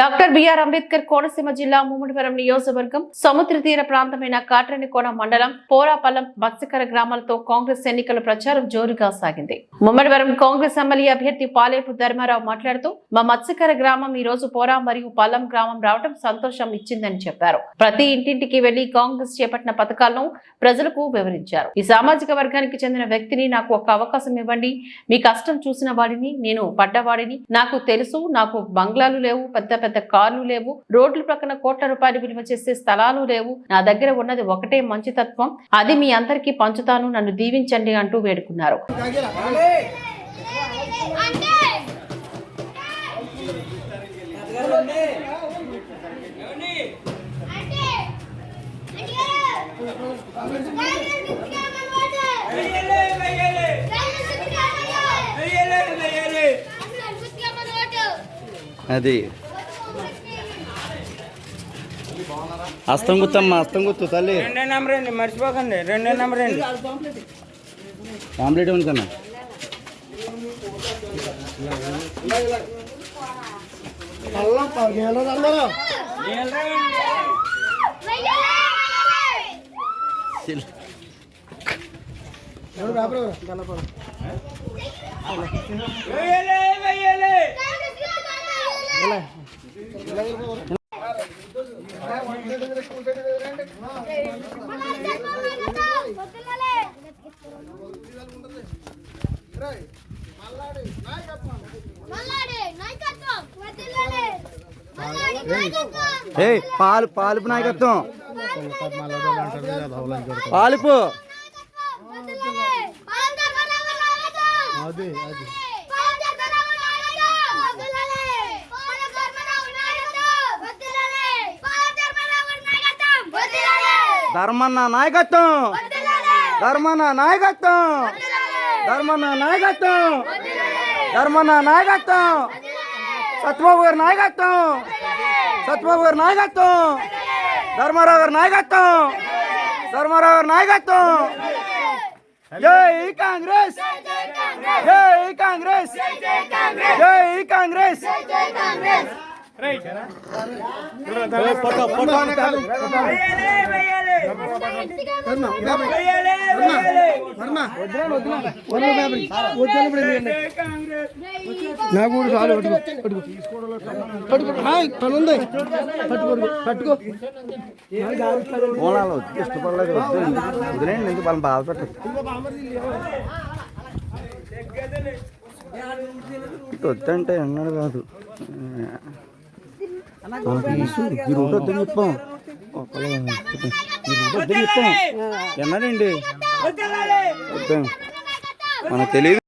Doctor BR Ambedkar Konaseema జిల్లా ముమ్మడివరం నియోజకవర్గం సముద్ర తీర ప్రాంతమైన కాట్రనికోన మండలం పోరాపల్లం మత్స్యకర గ్రామాలతో కాంగ్రెస్ ఎన్నికల ప్రచారం జోరుగా సాగింది. ముమ్మడివరం కాంగ్రెస్ ఎమ్మెల్యే అభ్యర్థి పాలేపు ధర్మారావు మాట్లాడుతూ మా మత్స్యకర గ్రామం ఈ రోజు పోరా మరియు పల్లం గ్రామం రావడం సంతోషం ఇచ్చిందని చెప్పారు. ప్రతి ఇంటింటికి వెళ్ళి కాంగ్రెస్ చేపట్టిన పథకాలను ప్రజలకు వివరించారు. ఈ సామాజిక వర్గానికి చెందిన వ్యక్తిని నాకు ఒక అవకాశం ఇవ్వండి. మీ కష్టం చూసిన వాడిని నేను పడ్డవాడిని. నాకు తెలుసు నాకు బంగ్లాలు లేవు పెద్ద పెద్ద కార్లు లేవు. రోడ్ల ప్రక్కన కోట్ల రూపాయలు విలువ చేసే స్థలాలు లేవు. నా దగ్గర ఉన్నది ఒకటే మంచితత్వం అది మీ అందరికీ పంచుతాను. నన్ను దీవించండి అంటూ వేడుకున్నారు. అది అస్తం గుత్తమ్మ అస్తం గుత్తు తల్లి. రెండో నెంబర్ అండి మర్చిపోకండి. రెండో నెంబర్ అండి ఆమ్లెట్ కన్నా వెయ్యాలి వెయ్యాలి. ఏ పాలు పాలుపు నాయకత్వం. పాలుపు అది అది ధర్మన్న నాయకత్వం. ధర్మన్న నాయకత్వం. ధర్మన్న నాయకత్వం. ధర్మన్న నాయకత్వం. సత్యబాబు గారి నాయకత్వం. సత్యబాబు గారి నాయకత్వం. ధర్మారావు గారి నాయకత్వం. ధర్మారావు గారి నాయకత్వం. జై కాంగ్రెస్. జై కాంగ్రెస్. జై కాంగ్రెస్. వెయ్యాలి వెయ్యాలి కాంగ్రెస్. నాకు కూడా చాలు పట్టుకో. పట్టుకో. పట్టుకో హాయ్ పని ఉంది. పట్టుకో పట్టుకో. మూలాలు ఇష్టపడలేదు వదిలేండి ఎందుకు వాళ్ళని వద్దంటే ఎన్నడు కాదు. ఇసు ఈ రోడ్డు వద్దని చెప్పాం ఎన్నడండి మనకు తెలియదు.